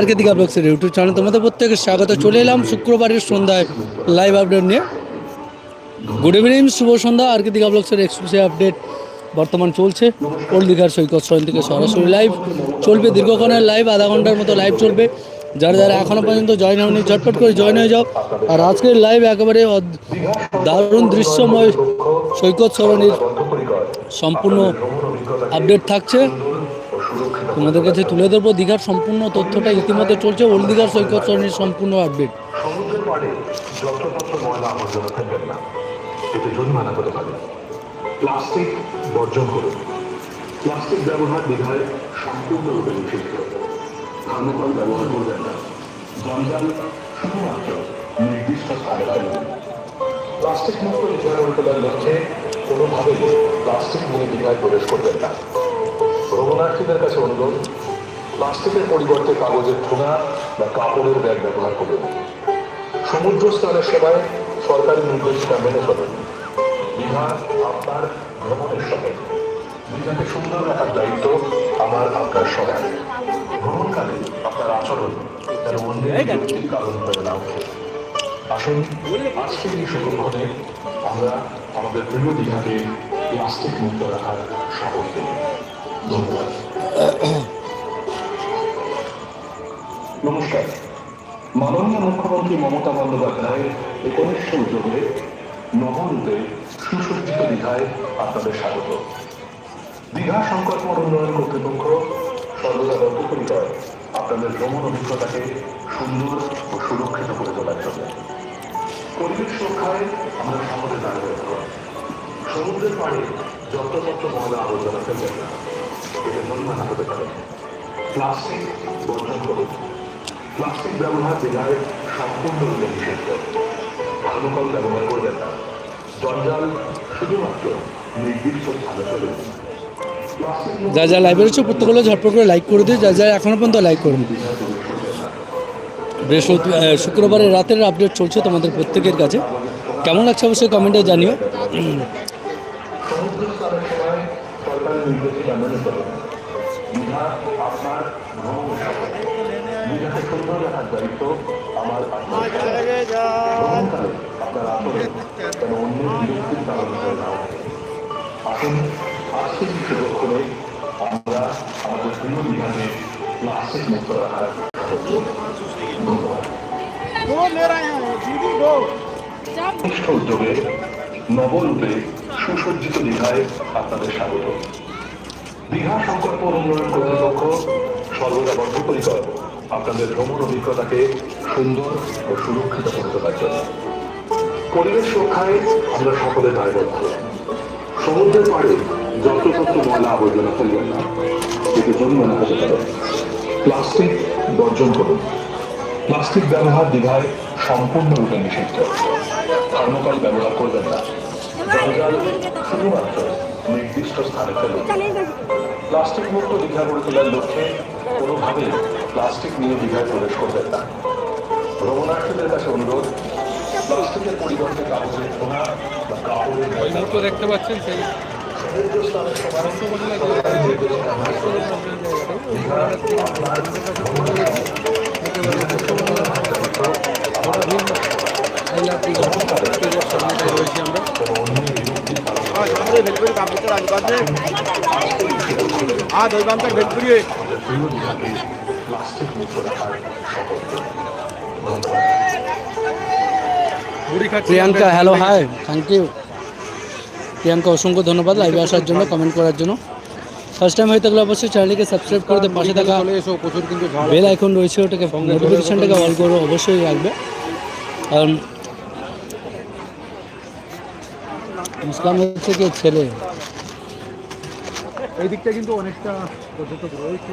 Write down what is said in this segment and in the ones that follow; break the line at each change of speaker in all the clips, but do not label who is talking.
আর্কেদিকা ব্লগসের YouTube channel তোমাদের প্রত্যেকের স্বাগত। চলে এলাম শুক্রবারের সন্ধ্যায় লাইভ আপডেট নিয়ে। গুড ইভিনিং শুভ সন্ধ্যা। আর্কেদিকা ব্লগসের এক্সক্লুসিভ আপডেট বর্তমান চলছে? ওল্ড দীঘার সৈকত সয়ন থেকে সরাসরি লাইভ চলবে দীর্ঘক্ষণের লাইভ আধা ঘণ্টার মতো লাইভ চলবে। যারা যারা এখনও পর্যন্ত জয়েন হয়নি, ঝটপট করে জয়েন হয়ে যাও। আর আজকের লাইভ একেবারে দারুণ দৃশ্যময় সৈকত সরণির সম্পূর্ণ আপডেট থাকছে। তোমাদের কাছে তুলে ধরবো, দীঘার সম্পূর্ণ তথ্যটা ইতিমধ্যে চলছে ওল্ড দীঘার সৈকত সরণির সম্পূর্ণ আপডেট
না প্লাস্টিক বর্জন করুন। প্লাস্টিক ব্যবহার প্লাস্টিক মুক্ত কোনোভাবেই প্লাস্টিক প্রবেশ করবেন না। ভ্রমণার্থীদের কাছে অনুরোধ? প্লাস্টিকের পরিবর্তে কাগজের ঠোঙা বা কাপড়ের ব্যাগ ব্যবহার করুন সমুদ্র স্নানের সময় সরকারি নির্দেশিকা মেনে চলুন দীঘা আপনার ভ্রমণের সময় দীঘাকে সুন্দর রাখার দায়িত্ব আমার আপনার সবার। ভ্রমণকালে আপনার আচরণ যেন অন্যের কারণ হয়ে না ওঠে। আসুন আজকের এই শুভক্ষণে আমরা আমাদের প্রিয় দীঘাকে প্লাস্টিক মুক্ত রাখার শপথ নিই নমস্কার। মাননীয় মুখ্যমন্ত্রী মমতা বন্দ্যোপাধ্যায়ের একনিষ্ঠ উদ্যোগে নবরূপে সুসজ্জিত দীঘায় আপনাদের স্বাগত। দীঘা সংকল্প উন্নয়ন কর্তৃপক্ষ সর্বদা বদ্ধপরিকর আপনাদের ভ্রমণ অভিজ্ঞতাকে সুন্দর ও সুরক্ষিত করে তোলার জন্য। পরিবেশ রক্ষায় আমরা সকলে দায়বদ্ধ সমুদ্রের পাড়ে যত্রতত্র ময়লা আবর্জনা ফেলবেন না। প্লাস্টিক ব্যবহার ব্যবহার করবেন না জঞ্জাল শুধুমাত্র নির্দিষ্ট
যা যা লাইভে রয়েছে প্রত্যেকগুলো ঝটপট করে লাইক করে দিও, যা যা এখনও পর্যন্ত লাইক করুন বৃহস্পতি শুক্রবারের রাতের আপডেট চলছে তোমাদের প্রত্যেকের কাছে। কেমন লাগছে অবশ্যই কমেন্টে জানিও
সমুদ্র স্নানের সময় সরকারি নির্দেশিকা মেনে চলুন দীঘা আপনার ভ্রমণ সফর দীঘাকে সুন্দর আমার আপনার করে আমরা আমাদের মুক্ত রাখার উদ্যোগে নবরূপে সুসজ্জিত দীঘায় আপনাদের স্বাগত। দীঘা সংকল্প উন্নয়ন কর্তৃপক্ষ সর্বদা বদ্ধপরিকর। আপনাদের ভ্রমণ অভিজ্ঞতাকে সুন্দর ও সুরক্ষিত করে তোলার জন্য। পরিবেশ রক্ষায় আমরা সকলে দায়বদ্ধ। সমুদ্রের পাড়ে যত্রতত্র ময়লা আবর্জনা ফেলবেন না। এতে জরিমানা হতে পারে। প্লাস্টিক বর্জন করুন। প্লাস্টিক ব্যবহার দীঘায় সম্পূর্ণরূপে নিষিদ্ধ। থার্মোকল ব্যবহার করবেন না। জঞ্জাল শুধুমাত্র নির্দিষ্ট স্থানে ফেলুন। প্লাস্টিক মুক্ত দীঘা গড়ে তোলার লক্ষ্যে কোনোভাবেই প্লাস্টিক নিয়ে দীঘায় প্রবেশ করবেন না ভ্রমণার্থীদের কাছে অনুরোধ প্লাস্টিকের পরিবর্তে কাগজের ঠোঙা বা কাপড়ের
মুহূর্তে দেখতে পাচ্ছেন সেই?
সমুদ্র স্নানের সময়
Priyanka hello hi thank you Priyanka অসংখ্য ধন্যবাদ লাইভে আসার জন্য কমেন্ট করার জন্য। ফার্স্ট টাইম হয়ে থাকলে অবশ্যই চ্যানেলকে সাবস্ক্রাইব করতে পাশে থাকা বেল আইকন রয়েছে ওটাকে নোটিফিকেশানটাকে অল করে। অবশ্যই রাখবে। কারণ ইসলাম হচ্ছে কি ছেলে।
এই দিকটা কিন্তু অনেকটা পর্যটক রয়েছে।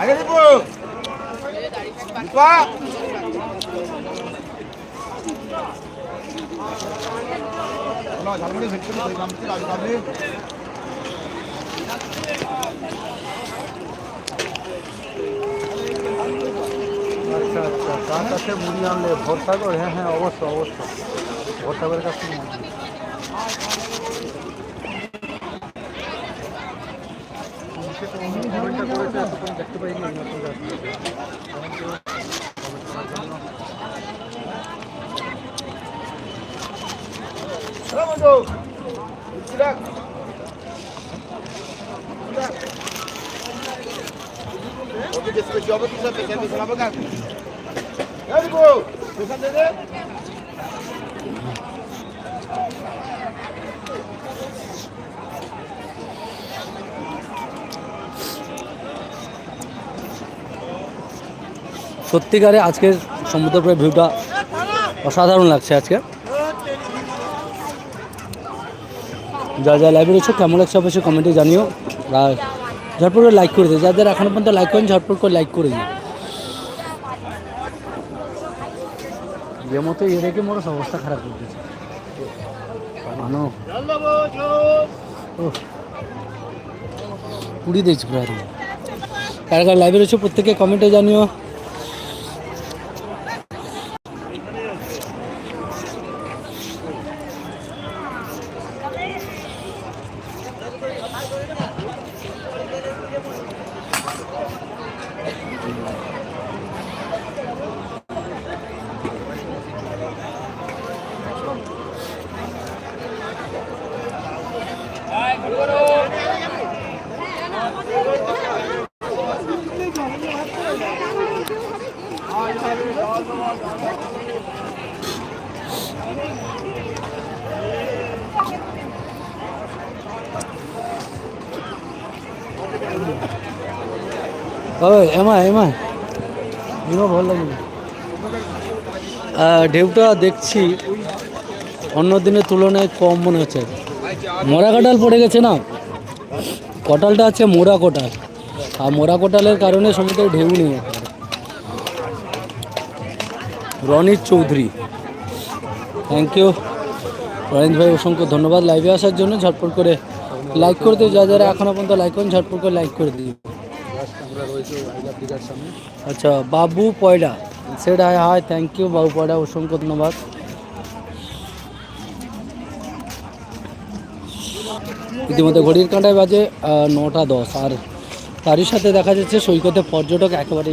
আগে দীপু! কাবলি
আচ্ছা আচ্ছা তার কাছে মুড়ি আনলে ভরসাগর হ্যাঁ হ্যাঁ অবশ্য অবশ্য ভরসাগরের কাছ থেকে মুড়ি আনলে। সে তো অন্য কমেন্টটা করেছে এতক্ষণ দেখতে পাইনি এইমাত্র আসছে। কমেন্ট করে- কমেন্ট করার জন্য
হ্যালো বন্ধু মিষ্টি রাখ ওকে যে স্পেশাল হবে কি সব স্পেশাল স্পেশাল হবে কার এই দীপু স্পেশাল দে দে
সত্যিকারে আজকের সমুদ্রপুরের ভিউটা অসাধারণ লাগছে আজকে। যা যা লাইভে রয়েছে, কেমন লাগছে অবশ্যই কমেন্টে জানিও। আর ঝটপট করে লাইক করে দিও। যাদের এখনও পর্যন্ত লাইক করেন, ঝটপট করে লাইক করে দিও। যে মতো এ রেখে মোর অবস্থা খারাপ দিয়েছে। মানো। পুড়ি দিয়েছি পুরো। কার কার লাইভে রয়েছে প্রত্যেকে কমেন্টে জানিও। এমা এমা। এমা ভালো লাগে ঢেউটা দেখছি। অন্য দিনের তুলনায় কম মনে হচ্ছে। মোরা কাঁঠাল পড়ে গেছে না? কটালটা আছে মোরা কোটাল আর মোরা কোটালের কারণে সমুদ্রে ঢেউ নেই। রনিত চৌধুরী। থ্যাংক ইউ রনিত ভাই, অসংখ্য ধন্যবাদ। লাইভে আসার জন্য ঝটপট করে লাইক করে দিও। যা যারা এখনও পর্যন্ত লাইক করেন, ঝটপট করে লাইক করে দিও
আমরা রয়েছে আইলাভ দিঘার সামনে
আচ্ছা Babu Poyda said hi thank you Babu Poyda অসংখ্য ধন্যবাদ। ইতিমধ্যে ঘড়ির কাঁটায় বাজে নটা দশ। আর তারই সাথে দেখা যাচ্ছে সৈকতে পর্যটক একেবারে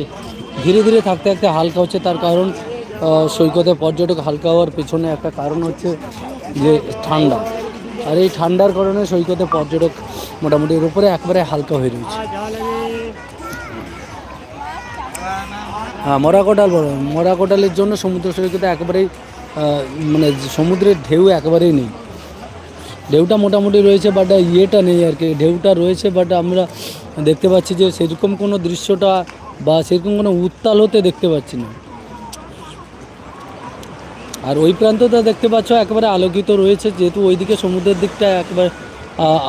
ধীরে ধীরে থাকতে থাকতে হালকা হচ্ছে। তার কারণ সৈকতে পর্যটক হালকা হওয়ার পেছনে একটা কারণ হচ্ছে যে ঠান্ডা। আর এই ঠান্ডার কারণে সৈকতে পর্যটক মোটামুটি এর উপরে একবারে হালকা হয়ে রয়েছে। হ্যাঁ মরা কোটাল বড়। মরা কোটালের জন্য সমুদ্র সৈকতে একেবারেই মানে সমুদ্রের ঢেউ একেবারেই নেই। ঢেউটা মোটামুটি রয়েছে বাট ইয়েটা নেই আর কি। ঢেউটা রয়েছে বাট আমরা দেখতে পাচ্ছি যে সেরকম কোনো দৃশ্যটা বা সেরকম কোনো উত্তাল হতে দেখতে পাচ্ছি না। আর ওই প্রান্তটা দেখতে পাচ্ছ, একেবারে আলোকিত রয়েছে, যেহেতু ওইদিকে সমুদ্রের দিকটা একবার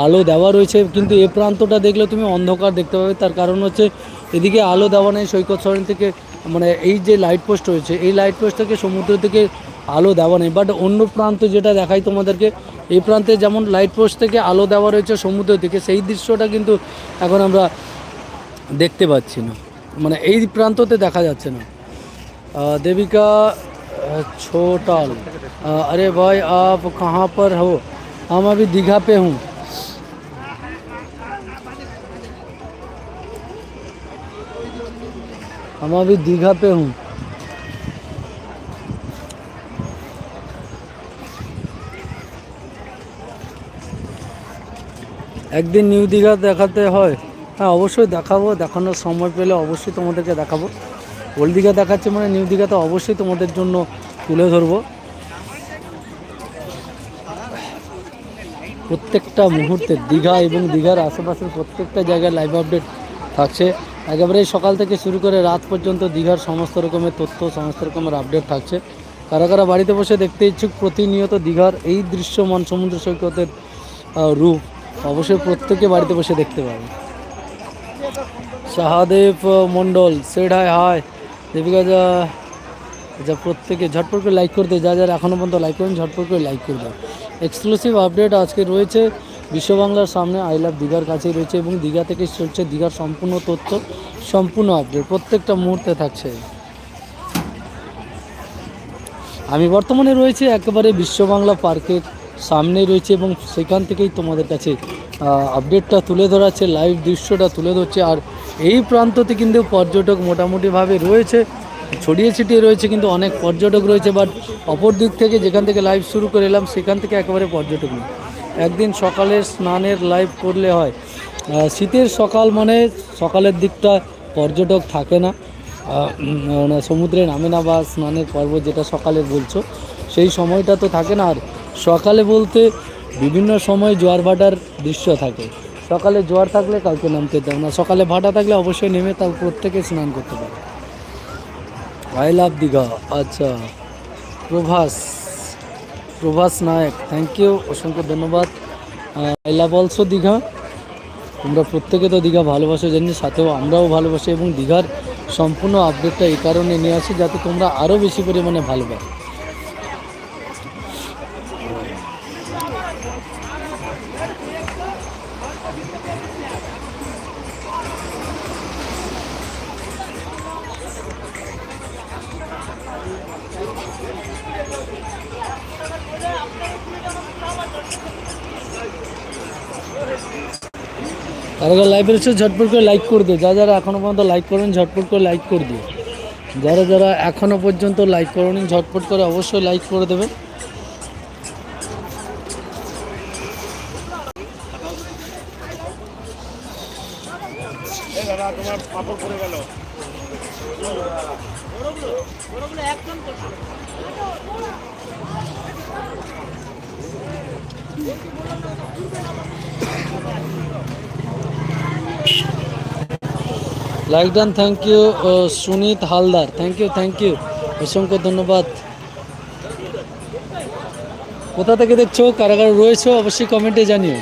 আলো দেওয়া রয়েছে। কিন্তু এ প্রান্তটা দেখলে তুমি অন্ধকার দেখতে পাবে। তার কারণ হচ্ছে এদিকে আলো দেওয়া নেই সৈকত সরেন থেকে মানে এই যে লাইট পোস্ট রয়েছে এই লাইট পোস্ট থেকে সমুদ্র থেকে আলো দেওয়া নেই বাট অন্য প্রান্ত যেটা দেখাই তোমাদেরকে এই প্রান্তে যেমন লাইট পোস্ট থেকে আলো দেওয়া রয়েছে সমুদ্র থেকে সেই দৃশ্যটা কিন্তু এখন আমরা দেখতে পাচ্ছি না মানে এই প্রান্ততে দেখা যাচ্ছে না अ, देविका अ, छोटाल अ, अरे भाई आप कहाँ पर हो हम अभी दीघा पे हूँ हम अभी दीघा पे हूँ একদিন নিউ দীঘা দেখাতে হয় হ্যাঁ অবশ্যই দেখাবো দেখানোর সময় পেলে অবশ্যই তোমাদেরকে দেখাবো ওল্ড দীঘা দেখাচ্ছে মানে নিউ দীঘা তো অবশ্যই তোমাদের জন্য তুলে ধরবো প্রত্যেকটা মুহূর্তে দীঘা এবং দীঘার আশেপাশের প্রত্যেকটা জায়গায় লাইভ আপডেট থাকছে একেবারে সকাল থেকে শুরু করে রাত পর্যন্ত দীঘার সমস্ত রকমের তথ্য, সমস্ত রকমের আপডেট থাকছে। কারা কারা বাড়িতে বসে দেখতে ইচ্ছুক, প্রতিনিয়ত দীঘার এই দৃশ্যমান সমুদ্র সৈকতের রূপ অবশ্যই প্রত্যেকে বাড়িতে বসে দেখতে পাবে। Sahadeb Mondal said hi hi Debika যা যা প্রত্যেকে ঝটপট করে লাইক করে দেয় যা যারা এখনও পর্যন্ত লাইক করেন, ঝটপট করে লাইক করে দাও এক্সক্লুসিভ আপডেট আজকে রয়েছে। বিশ্ব বাংলার সামনে আই লাভ দীঘার কাছেই রয়েছে এবং দীঘা থেকে চলছে দীঘার সম্পূর্ণ তথ্য, সম্পূর্ণ আপডেট প্রত্যেকটা মুহূর্তে থাকছে। আমি বর্তমানে রয়েছে একেবারে বিশ্ববাংলা পার্কের সামনে রয়েছে এবং সেখান থেকেই তোমাদের কাছে আপডেটটা তুলে ধরাচ্ছে লাইভ দৃশ্যটা তুলে ধরছে। আর এই প্রান্ততে কিন্তু পর্যটক মোটামুটিভাবে রয়েছে, ছড়িয়ে ছিটিয়ে রয়েছে কিন্তু অনেক পর্যটক রয়েছে বাট অপর দিক থেকে যেখান থেকে লাইভ শুরু করে এলাম, সেখান থেকে একেবারে পর্যটক নেই। একদিন সকালে স্নানের লাইভ করলে হয়। শীতের সকাল মানে সকালের দিকটা পর্যটক থাকে না। সমুদ্রে নামে না বা স্নানের পর্ব যেটা সকালে বলছো, সেই সময়টা তো থাকে না। আর সকালে বলতে বিভিন্ন সময় জোয়ার ভাটার দৃশ্য থাকে। সকালে জোয়ার থাকলে কাউকে নামতে দেয় না। সকালে ভাটা থাকলে অবশ্যই নেমে তার প্রত্যেকে স্নান করতে পারে। আই লাভ দীঘা আচ্ছা প্রভাস। প্রভাস নায়ক থ্যাংক ইউ অসংখ্য ধন্যবাদ। I love also Digha. তোমরা প্রত্যেকে তো দীঘা ভালোবাসো, জানি সাথেও আমরাও ভালোবাসি এবং দীঘার সম্পূর্ণ আপডেটটা এই কারণে নিয়ে আসি যাতে তোমরা আরও বেশি পরিমাণে ভালোবাসো। তারা লাইভে এসে ঝটপট করে লাইক করে দিও। যারা যারা এখনও পর্যন্ত লাইক করেন, ঝটপট করে লাইক করে দিও। যারা যারা এখনও পর্যন্ত লাইক করেন, ঝটপট করে অবশ্যই লাইক করে দেবে
দাদা তোমার পাপড় পড়ে গেল
like done thank you Sunit Haldar thank you thank you অসংখ্য ধন্যবাদ। কোথা থেকে দেখছ? কারা কারা রয়েছো, অবশ্যই কমেন্টে জানিও।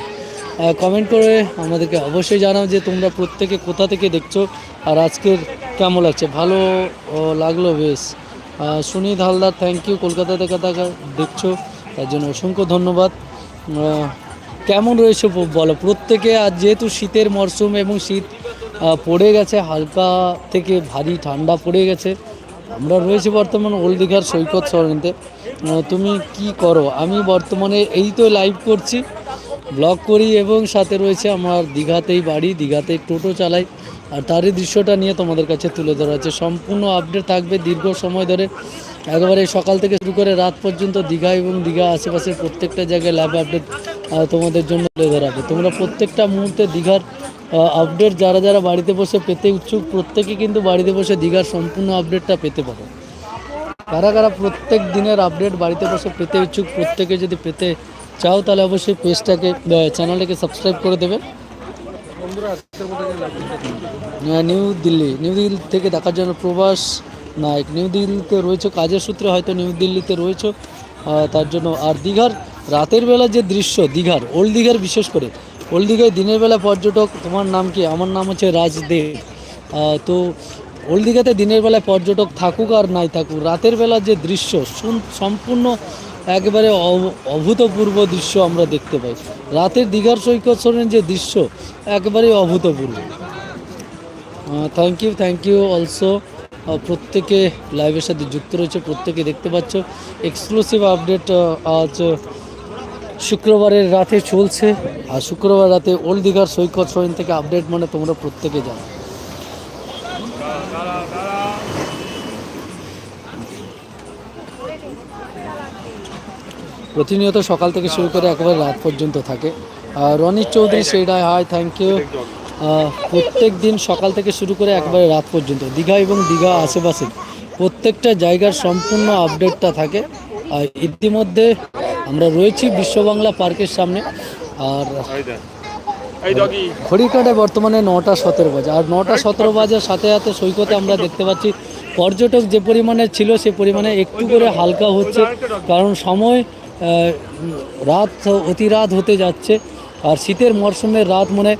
কমেন্ট করে আমাদেরকে অবশ্যই জানাও যে তোমরা প্রত্যেকে কোথা থেকে দেখছ আর আজকের কেমন লাগছে? ভালো লাগল বেশ। সুনীত হালদার থ্যাংক ইউ কলকাতা থেকে দেখা দেখছ? তার জন্য অসংখ্য ধন্যবাদ। কেমন রয়েছে বলো প্রত্যেকে আর যেহেতু শীতের মরশুম এবং শীত পড়ে গেছে, হালকা থেকে ভারী ঠান্ডা পড়ে গেছে। আমরা রয়েছি বর্তমান ওল্ড দীঘার সৈকত সরণিতে তুমি কি করো? আমি বর্তমানে এই তো লাইভ করছি ব্লগ করি এবং সাথে রয়েছে আমার দীঘাতেই বাড়ি দীঘাতেই টোটো চালাই। আর তারই দৃশ্যটা নিয়ে তোমাদের কাছে তুলে ধরা হচ্ছে। সম্পূর্ণ আপডেট থাকবে দীর্ঘ সময় ধরে। একেবারে সকাল থেকে শুরু করে রাত পর্যন্ত দীঘা এবং দীঘা আশেপাশের প্রত্যেকটা জায়গায় লাইভ আপডেট তোমাদের জন্য তুলে ধরা হবে। তোমরা প্রত্যেকটা মুহূর্তে দীঘার আপডেট যারা যারা বাড়িতে বসে পেতে ইচ্ছুক, প্রত্যেকে কিন্তু বাড়িতে বসে দীঘার সম্পূর্ণ আপডেটটা পেতে পারো। কারা কারা প্রত্যেক দিনের আপডেট বাড়িতে বসে পেতে ইচ্ছুক, প্রত্যেকে যদি পেতে চাও, তাহলে অবশ্যই পেজটাকে চ্যানেলটাকে সাবস্ক্রাইব করে দেবে। নিউ দিল্লি নিউ দিল্লি থেকে দেখার জন্য প্রবাস নায়ক। নিউ দিল্লিতে রয়েছে কাজের সূত্রে হয়তো নিউ দিল্লিতে রয়েছে। তার জন্য আর দীঘার রাতের বেলা যে দৃশ্য, দীঘার ওল্ড দীঘার বিশেষ করে ওল্ড দিনের বেলা পর্যটক, তোমার নাম কি? আমার নাম হচ্ছে রাজদেব। তো ওল্ড দিনের বেলায় পর্যটক থাকুক আর নাই থাকুক, রাতের বেলা যে দৃশ্য সম্পূর্ণ একেবারে অভ- অভূতপূর্ব দৃশ্য আমরা দেখতে পাই। রাতের দীঘার সৈকত সরণের যে দৃশ্য একেবারেই অভূতপূর্ব। Thank you thank you also প্রত্যেকে লাইভের সাথে যুক্ত রয়েছে, প্রত্যেকে দেখতে পাচ্ছ। এক্সক্লুসিভ আপডেট আজ শুক্রবারের রাতে চলছে আর শুক্রবার রাতে ওল্ড দীঘার সৈকত সৈন থেকে আপডেট মানে তোমরা প্রত্যেকে জানো। প্রতিনিয়ত সকাল থেকে শুরু করে একেবারে রাত পর্যন্ত থাকে। আর রনিত চৌধুরী সেইটাই হাই থ্যাংক ইউ প্রত্যেক দিন সকাল থেকে শুরু করে একবারে রাত পর্যন্ত। দীঘা এবং দীঘা আশেপাশে প্রত্যেকটা জায়গার সম্পূর্ণ আপডেটটা থাকে। আর ইতিমধ্যে আমরা রয়েছি বিশ্ব বাংলা পার্কের সামনে। আর
ডগি
ঘড়িকাটায় বর্তমানে নটা সতেরো বাজে। আর নটা সতেরো বাজার সাথে সাথে সৈকতে আমরা দেখতে পাচ্ছি পর্যটক যে পরিমাণে ছিল সে পরিমাণে একটু করে হালকা হচ্ছে কারণ সময় রাত অতি রাত হতে যাচ্ছে। আর শীতের মরশুমের রাত মনে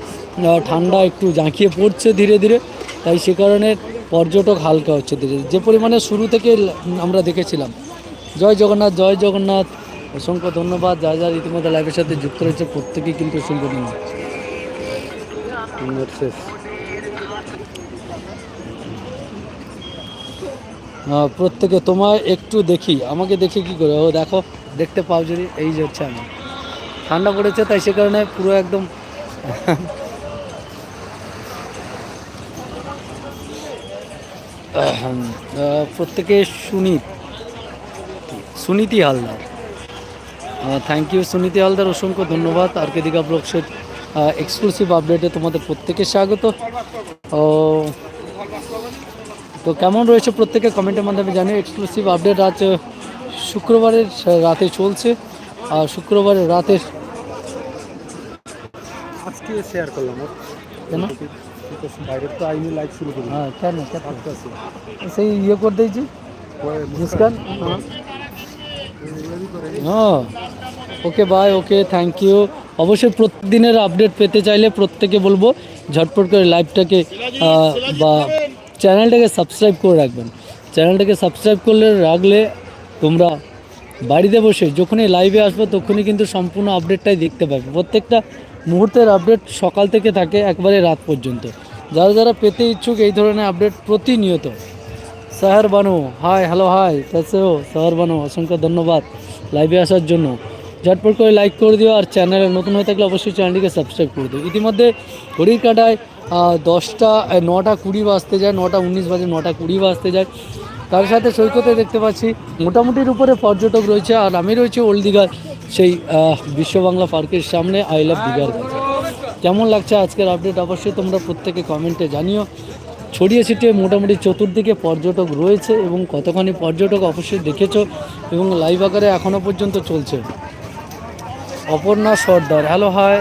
ঠান্ডা একটু জাঁকিয়ে পড়ছে ধীরে ধীরে। তাই সে কারণে পর্যটক হালকা হচ্ছে ধীরে ধীরে। যে পরিমাণে শুরু থেকে আমরা দেখেছিলাম। জয় জগন্নাথ জয় জগন্নাথ। অসংখ্য ধন্যবাদ যা যা ইতিমধ্যে লাইভের সাথে যুক্ত রয়েছে প্রত্যেকেই কিন্তু অসংখ্য ধন্যবাদ। প্রত্যেকে তোমায় একটু দেখি আমাকে দেখে কি করে? ও দেখো দেখতে পাও যদি এই যে হচ্ছে আমি ঠান্ডা পড়েছে তাই সে কারণে পুরো একদম প্রত্যেকে সুনীত সুনীতি হালদার থ্যাংক ইউ সুনীতি হালদার অসংখ্য ধন্যবাদ। আর কে দিঘা ব্লগসের এক্সক্লুসিভ আপডেটে তোমাদের প্রত্যেকে স্বাগত। ও তো কেমন রয়েছে প্রত্যেকে কমেন্টের মাধ্যমে জানিয়ে এক্সক্লুসিভ আপডেট আজ শুক্রবারের রাতে চলছে। আর শুক্রবারের রাতে
আজকে শেয়ার করলাম।
কেন?
তো আইনি লাইভ শুরু করি
হ্যাঁ কেন? সেই ইয়ে করে দিয়েছি। মুস্কান। হ্যাঁ okay bye okay thank you অবশ্যই প্রতিদিনের আপডেট পেতে চাইলে প্রত্যেকে বলব, ঝটপট করে লাইভটাকে বা চ্যানেলটাকে সাবস্ক্রাইব করে রাখবেন। চ্যানেলটাকে সাবস্ক্রাইব করলে, রাখলে তোমরা বাড়িতে বসে যখনই লাইভে আসবে, তখনই কিন্তু সম্পূর্ণ আপডেটটাই দেখতে পাবে। প্রত্যেকটা মুহূর্তের আপডেট সকাল থেকে থাকে, একবারে রাত পর্যন্ত। যারা যারা পেতে ইচ্ছুক, এই ধরনের আপডেট প্রতিনিয়ত শহর বানু হাই হ্যালো হাই কেসে শহর বানু, অসংখ্য ধন্যবাদ লাইভে আসার জন্য। ঝটপট করে লাইক করে দিও আর চ্যানেলে নতুন হয়ে থাকলে অবশ্যই চ্যানেলটিকে সাবস্ক্রাইব করে দিও। ইতিমধ্যে ঘড়ির কাঁটায় দশটা নটা কুড়ি বাজতে যায়, নটা উনিশ বাজে, নটা কুড়ি বাজতে যায়। তার সাথে সৈকতে দেখতে পাচ্ছি, মোটামুটির উপরে পর্যটক রয়েছে আর আমি রয়েছে ওল্ড দীঘার সেই বিশ্ব বাংলা পার্কের সামনে আই লাভ দীঘার কেমন লাগছে আজকের আপডেট অবশ্যই তোমরা প্রত্যেকে কমেন্টে জানিও। ছড়িয়ে ছিটিয়ে মোটামুটি চতুর্দিকে পর্যটক রয়েছে এবং কতখানি পর্যটক অবশ্যই দেখেছ এবং লাইভ আকারে এখনও পর্যন্ত চলছে। Aparna Sardar. Hello hi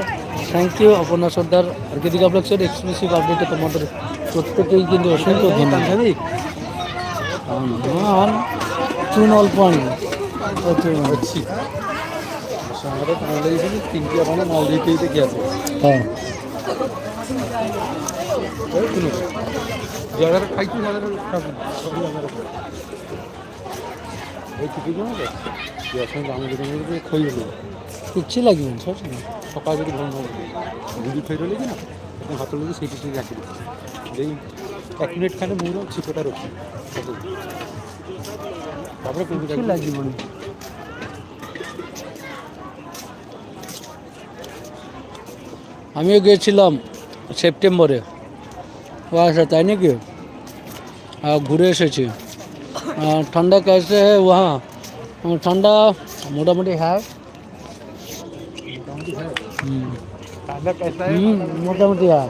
thank you Aparna Sardar. আর্কিদিকা ব্লগসের এক্সক্লুসিভ আপডেটে তোমাদের প্রত্যেকেই কিন্তু অসংখ্য ধন্যবাদ। চুন অল্প আনি হ্যাঁ।
জায়গাটা খাইছি জায়গাটা খাব সবই আমার ওই কিছু জানো তো যার সঙ্গে আমি যেটা খই হলো
কিচ্ছু লাগবে না
সকাল যদি ঘুম হবে গুড়ি খই রলে না তখন হাতে লেগে সেই পিছিয়ে রাখি যেই এক মিনিট খানে মুড়ো ছিপোটা রক্ষি তারপরে
লাগবে আমিও গিয়েছিলাম সেপ্টেম্বরে। আচ্ছা তাই নাকি? ঘুরে এসেছি। ঠান্ডা কেসে হ্যাঁ ওহা
ঠান্ডা মোটামুটি
হ্যাঁ। মোটামুটি হ্যাঁ।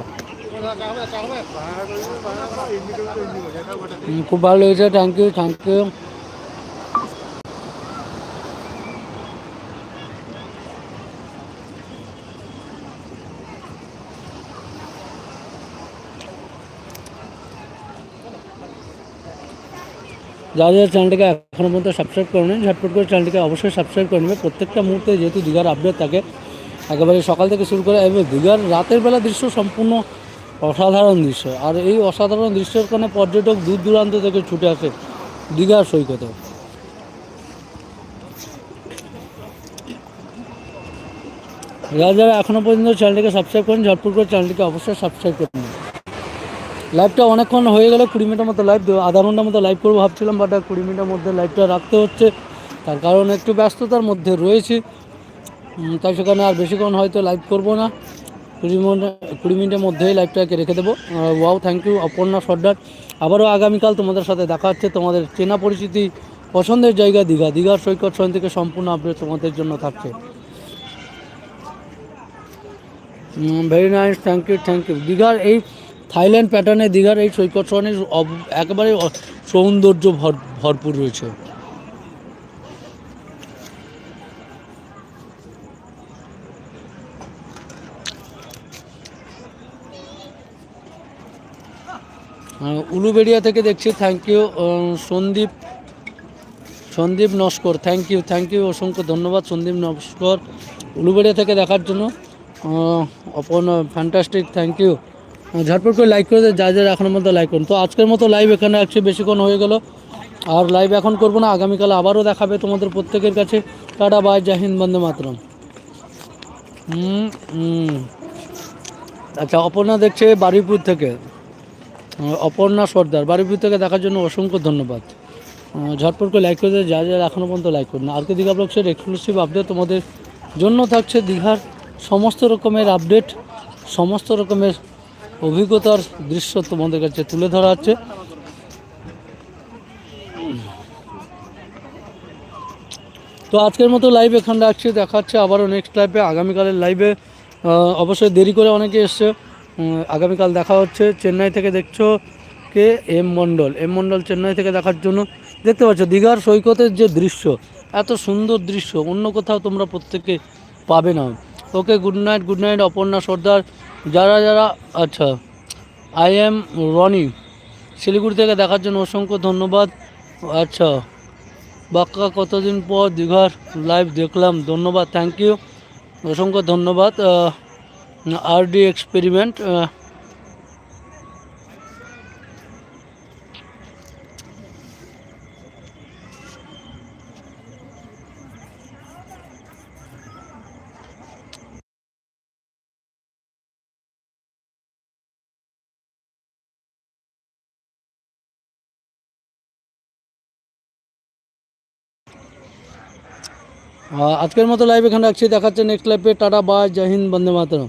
খুব ভালো হয়েছে থ্যাংক ইউ থ্যাংক ইউ যারা যারা চ্যানেলটাকে এখনও পর্যন্ত সাবস্ক্রাইব করে নেন ঝটপট করে চ্যানেলটিকে অবশ্যই সাবস্ক্রাইব করে নেবে। প্রত্যেকটা মুহূর্তে যেহেতু দীঘার আপডেট থাকে, একেবারে সকাল থেকে শুরু করে এবং দীঘার রাতের বেলা দৃশ্য সম্পূর্ণ অসাধারণ দৃশ্য। আর এই অসাধারণ দৃশ্যের কারণে পর্যটক দূর দূরান্ত থেকে ছুটে আসে দীঘার সৈকতে। যারা যারা এখনও পর্যন্ত চ্যানেলটিকে সাবস্ক্রাইব করেন ঝটপট করে চ্যানেলটিকে অবশ্যই সাবস্ক্রাইব করে নেবেন লাইভটা অনেকক্ষণ হয়ে গেলে, কুড়ি মিনিটের মতো লাইভ আধা ঘণ্টার মতো লাইভ করব ভাবছিলাম বাট কুড়ি মিনিটের মধ্যে লাইভটা রাখতে হচ্ছে। তার কারণ একটু ব্যস্ততার মধ্যে রয়েছি। তাই সেখানে আর বেশিক্ষণ হয়তো লাইভ করব না। কুড়ি মিনিট কুড়ি মিনিটের মধ্যেই লাইভটাকে রেখে দেবো। Wow thank you Aparna Sardar. আবারও আগামীকাল তোমাদের সাথে দেখা হচ্ছে। তোমাদের চেনা পরিচিতি পছন্দের জায়গা, দীঘা। দীঘার সৈকত সয়ন থেকে সম্পূর্ণ আপডেট তোমাদের জন্য থাকছে। Very nice thank you thank you দীঘার এই থাইল্যান্ড প্যাটার্নে দীঘার এই সৈকত অব- একেবারে সৌন্দর্য ভর, ভরপুর রয়েছে। উলুবেড়িয়া থেকে দেখছি thank you Sandip Sandip Naskar thank you thank you অসংখ্য ধন্যবাদ সন্দীপ নস্কর। উলুবেড়িয়া থেকে দেখার জন্য অপন ফ্যান্টাস্টিক থ্যাংক ইউ ঝটপট করে লাইক করে যা যা এখনের মধ্যে লাইক করুন। তো আজকের মতো লাইভ এখানে আসছে বেশিক্ষণ হয়ে গেল। আর লাইভ এখন করব না আগামীকাল আবারও দেখাবে তোমাদের প্রত্যেকের কাছে। টাটা বাই জাহিন্দ বন্দে মাতরম। আচ্ছা অপর্ণা দেখছে বারুইপুর থেকে। অপর্ণা সর্দার বারুইপুর থেকে দেখার জন্য অসংখ্য ধন্যবাদ। আহ, ঝটপট করে লাইক করে যা যা এখনও পর্যন্ত লাইক করুন। আর কে দীঘা ব্লগসের এক্সক্লুসিভ আপডেট তোমাদের জন্য থাকছে দীঘার সমস্ত রকমের আপডেট সমস্ত রকমের অভিজ্ঞতার দৃশ্য তোমাদের কাছে তুলে ধরা হচ্ছে তো আজকের মতো লাইভ এখানে রাখছি দেখা হচ্ছে আবারও নেক্সট লাইভে আগামীকালের লাইভে অবশ্যই দেরি করে অনেকে এসছে। আগামীকাল দেখা হচ্ছে, চেন্নাই থেকে দেখছ কে? এম মণ্ডল। এম মণ্ডল চেন্নাই থেকে দেখার জন্য দেখতে পাচ্ছ, দীঘার সৈকতের যে দৃশ্য, এত সুন্দর দৃশ্য, অন্য কোথাও তোমরা প্রত্যেকে পাবে না। Okay good night good night Aparna Sardar. যারা যারা আচ্ছা আই এম রনি শিলিগুড়ি থেকে দেখার জন্য অসংখ্য ধন্যবাদ। আচ্ছা বাক্কা কতদিন পর দীঘার লাইভ দেখলাম, ধন্যবাদ থ্যাংক ইউ অসংখ্য ধন্যবাদ আর ডি এক্সপেরিমেন্ট আজকের মতো লাইভ এখানে রাখছি। দেখাচ্ছে নেক্সট লাইভে টাটা বাই জয় বন্দে মাতরম।